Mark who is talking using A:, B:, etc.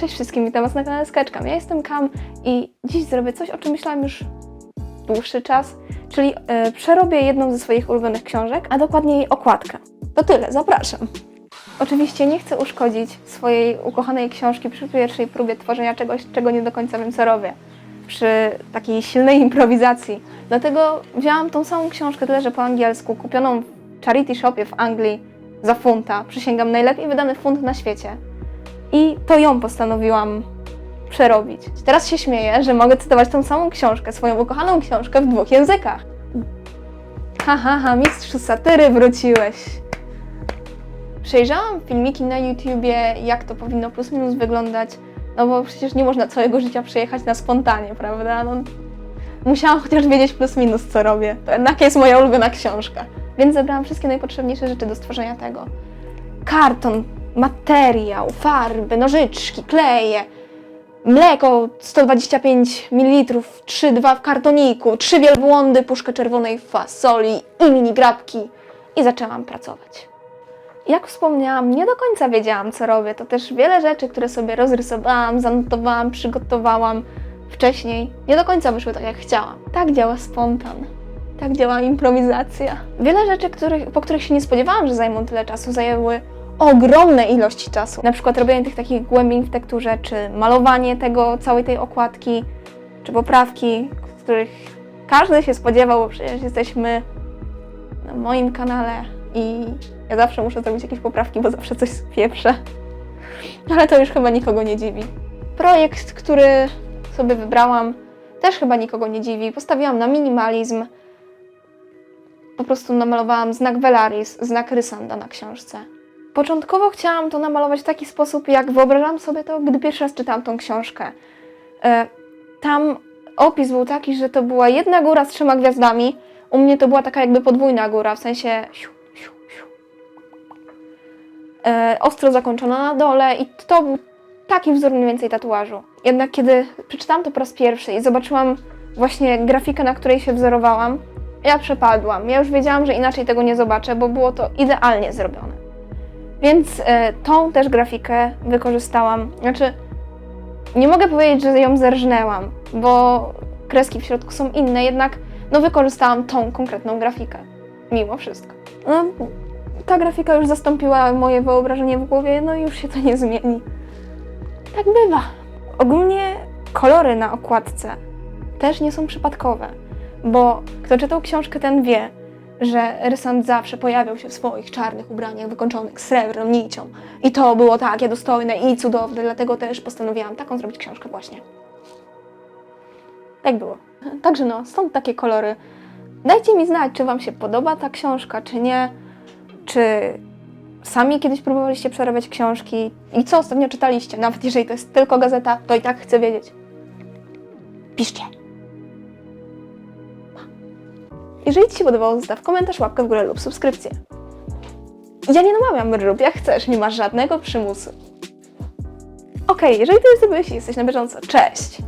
A: Cześć wszystkim, witam Was na kanale Sketchcam. Ja jestem Kam i dziś zrobię coś, o czym myślałam już dłuższy czas, czyli e, przerobię jedną ze swoich ulubionych książek, a dokładnie jej okładkę. To tyle, zapraszam. Oczywiście nie chcę uszkodzić swojej ukochanej książki przy pierwszej próbie tworzenia czegoś, czego nie do końca wiem, co robię. Przy takiej silnej improwizacji. Dlatego wzięłam tą samą książkę, tyle że po angielsku, kupioną w charity shopie w Anglii za funta. Przysięgam, najlepiej wydany funt na świecie. I to ją postanowiłam przerobić. Teraz się śmieję, że mogę cytować tą samą książkę, swoją ukochaną książkę w dwóch językach. Ha, ha, ha, mistrzu satyry, wróciłeś. Przejrzałam filmiki na YouTubie, jak to powinno plus minus wyglądać, no bo przecież nie można całego życia przejechać na spontanie, prawda? No, musiałam chociaż wiedzieć plus minus, co robię. To jednak jest moja ulubiona książka. Więc zebrałam wszystkie najpotrzebniejsze rzeczy do stworzenia tego. Karton, materiał, farby, nożyczki, kleje, mleko 125 ml, 3-2 w kartoniku, trzy wielbłądy, puszkę czerwonej fasoli i mini grabki. I zaczęłam pracować. Jak wspomniałam, nie do końca wiedziałam, co robię. To też wiele rzeczy, które sobie rozrysowałam, zanotowałam, przygotowałam wcześniej, nie do końca wyszły tak, jak chciałam. Tak działa spontan. Tak działa improwizacja. Wiele rzeczy, których, po których się nie spodziewałam, że zajmą tyle czasu, zajęły ogromne ilości czasu. Na przykład robienie tych takich głębień w tekturze, czy malowanie tego, całej tej okładki, czy poprawki, których każdy się spodziewał, bo przecież jesteśmy na moim kanale i ja zawsze muszę zrobić jakieś poprawki, bo zawsze coś spieprzę. Ale to już chyba nikogo nie dziwi. Projekt, który sobie wybrałam, też chyba nikogo nie dziwi. Postawiłam na minimalizm. Po prostu namalowałam znak Velaris, znak Rysanda na książce. Początkowo chciałam to namalować w taki sposób, jak wyobrażam sobie to, gdy pierwszy raz czytałam tą książkę. E, Tam opis był taki, że to była jedna góra z trzema gwiazdami. U mnie to była taka jakby podwójna góra, w sensie siu, siu, siu. E, ostro zakończona na dole i to był taki wzór mniej więcej tatuażu. Jednak kiedy przeczytałam to po raz pierwszy i zobaczyłam właśnie grafikę, na której się wzorowałam, ja przepadłam. Ja już wiedziałam, że inaczej tego nie zobaczę, bo było to idealnie zrobione. Więc e, tą też grafikę wykorzystałam. Znaczy, nie mogę powiedzieć, że ją zerżnęłam, bo kreski w środku są inne, jednak no wykorzystałam tą konkretną grafikę. Mimo wszystko. No, ta grafika już zastąpiła moje wyobrażenie w głowie, no i już się to nie zmieni. Tak bywa. Ogólnie kolory na okładce też nie są przypadkowe, bo kto czytał książkę, ten wie, że rysant zawsze pojawiał się w swoich czarnych ubraniach wykończonych srebrną nicią. I to było takie dostojne i cudowne, dlatego też postanowiłam taką zrobić książkę właśnie. Tak było. Także no, stąd takie kolory. Dajcie mi znać, czy Wam się podoba ta książka, czy nie. Czy sami kiedyś próbowaliście przerabiać książki i co ostatnio czytaliście? Nawet jeżeli to jest tylko gazeta, to i tak chcę wiedzieć. Piszcie. Jeżeli Ci się podobało, zostaw komentarz, łapkę w górę lub subskrypcję. Ja nie namawiam, rób jak chcesz, nie masz żadnego przymusu. Okej, jeżeli to zrobiłeś i jesteś na bieżąco, cześć!